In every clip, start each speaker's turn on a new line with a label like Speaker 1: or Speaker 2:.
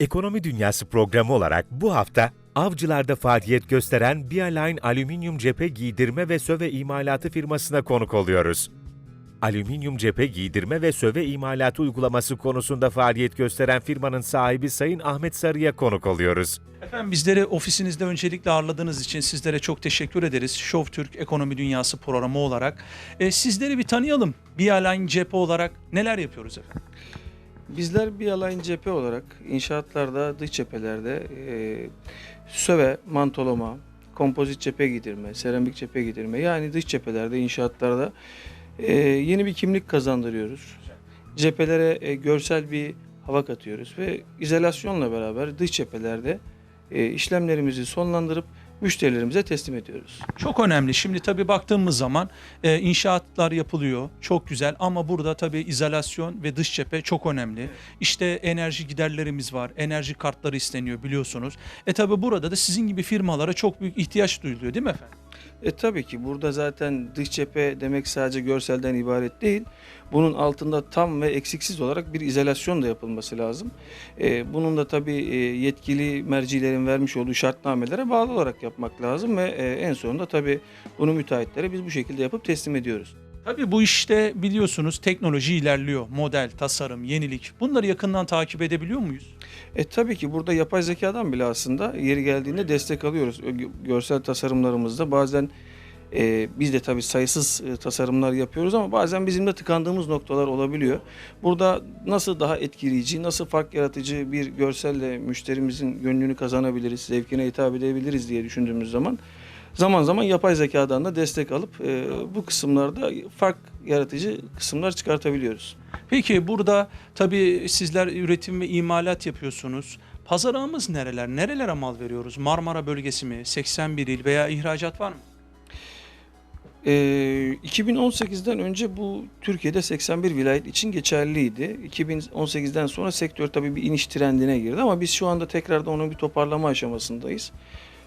Speaker 1: Ekonomi Dünyası programı olarak bu hafta Avcılar'da faaliyet gösteren Bialine Alüminyum Cephe Giydirme ve Söve İmalatı firmasına konuk oluyoruz. Alüminyum cephe giydirme ve söve imalatı uygulaması konusunda faaliyet gösteren firmanın sahibi Sayın Ahmet Sarı'ya konuk oluyoruz.
Speaker 2: Efendim bizleri ofisinizde öncelikle ağırladığınız için sizlere çok teşekkür ederiz. Show Türk Ekonomi Dünyası programı olarak. E, sizleri bir tanıyalım. Bialine cephe olarak neler yapıyoruz efendim?
Speaker 3: Bizler bir alayın cephe olarak inşaatlarda, dış cephelerde e, söve, mantolama, kompozit cephe giydirme, seramik cephe giydirme yani dış cephelerde, inşaatlarda e, yeni bir kimlik kazandırıyoruz. Cephelere e, görsel bir hava katıyoruz ve izolasyonla beraber dış cephelerde e, işlemlerimizi sonlandırıp müşterilerimize teslim ediyoruz.
Speaker 2: Çok önemli. Şimdi tabii baktığımız zaman e, inşaatlar yapılıyor. Çok güzel ama burada tabii izolasyon ve dış cephe çok önemli. İşte enerji giderlerimiz var. Enerji kartları isteniyor biliyorsunuz. E tabii burada da sizin gibi firmalara çok büyük ihtiyaç duyuluyor değil mi efendim?
Speaker 3: E tabii ki burada zaten dış cephe demek sadece görselden ibaret değil. Bunun altında tam ve eksiksiz olarak bir izolasyon da yapılması lazım. E, bunun da tabii e, yetkili mercilerin vermiş olduğu şartnamelere bağlı olarak yapmak lazım ve e, en sonunda tabii bunu müteahhitlere biz bu şekilde yapıp teslim ediyoruz.
Speaker 2: Tabii bu işte biliyorsunuz teknoloji ilerliyor. Model, tasarım, yenilik. Bunları yakından takip edebiliyor muyuz?
Speaker 3: E tabii ki burada yapay zekadan bile aslında yeri geldiğinde destek alıyoruz. Görsel tasarımlarımızda bazen e, biz de tabii sayısız e, tasarımlar yapıyoruz ama bazen bizim de tıkandığımız noktalar olabiliyor. Burada nasıl daha etkileyici, nasıl fark yaratıcı bir görselle müşterimizin gönlünü kazanabiliriz, zevkine hitap edebiliriz diye düşündüğümüz zaman zaman zaman yapay zekadan da destek alıp e, bu kısımlarda fark yaratıcı kısımlar çıkartabiliyoruz.
Speaker 2: Peki burada tabii sizler üretim ve imalat yapıyorsunuz. Pazar ağımız nereler? Nerelere mal veriyoruz? Marmara bölgesi mi? 81 il veya ihracat var mı?
Speaker 3: Ee, 2018'den önce bu Türkiye'de 81 vilayet için geçerliydi. 2018'den sonra sektör tabii bir iniş trendine girdi ama biz şu anda tekrardan onun bir toparlama aşamasındayız.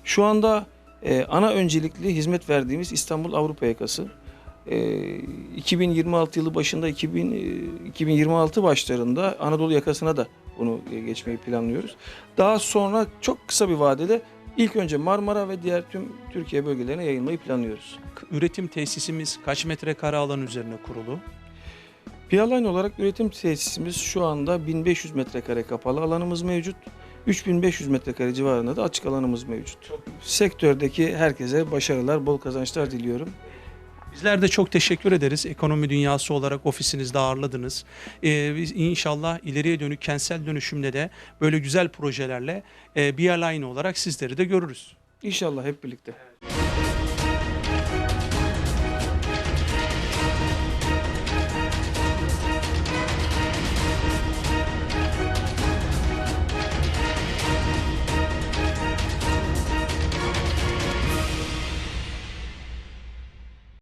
Speaker 3: Şu anda e, ana öncelikli hizmet verdiğimiz İstanbul Avrupa Yakası. E, 2026 yılı başında 2000, e, 2026 başlarında Anadolu yakasına da bunu e, geçmeyi planlıyoruz. Daha sonra çok kısa bir vadede ilk önce Marmara ve diğer tüm Türkiye bölgelerine yayılmayı planlıyoruz.
Speaker 2: Üretim tesisimiz kaç metrekare alan üzerine kurulu?
Speaker 3: Piyaline olarak üretim tesisimiz şu anda 1500 metrekare kapalı alanımız mevcut. 3500 metrekare civarında da açık alanımız mevcut. Sektördeki herkese başarılar, bol kazançlar diliyorum.
Speaker 2: Bizler de çok teşekkür ederiz. Ekonomi dünyası olarak ofisinizde ağırladınız. Ee, biz inşallah ileriye dönük kentsel dönüşümde de böyle güzel projelerle e, Bialine olarak sizleri de görürüz.
Speaker 3: İnşallah hep birlikte.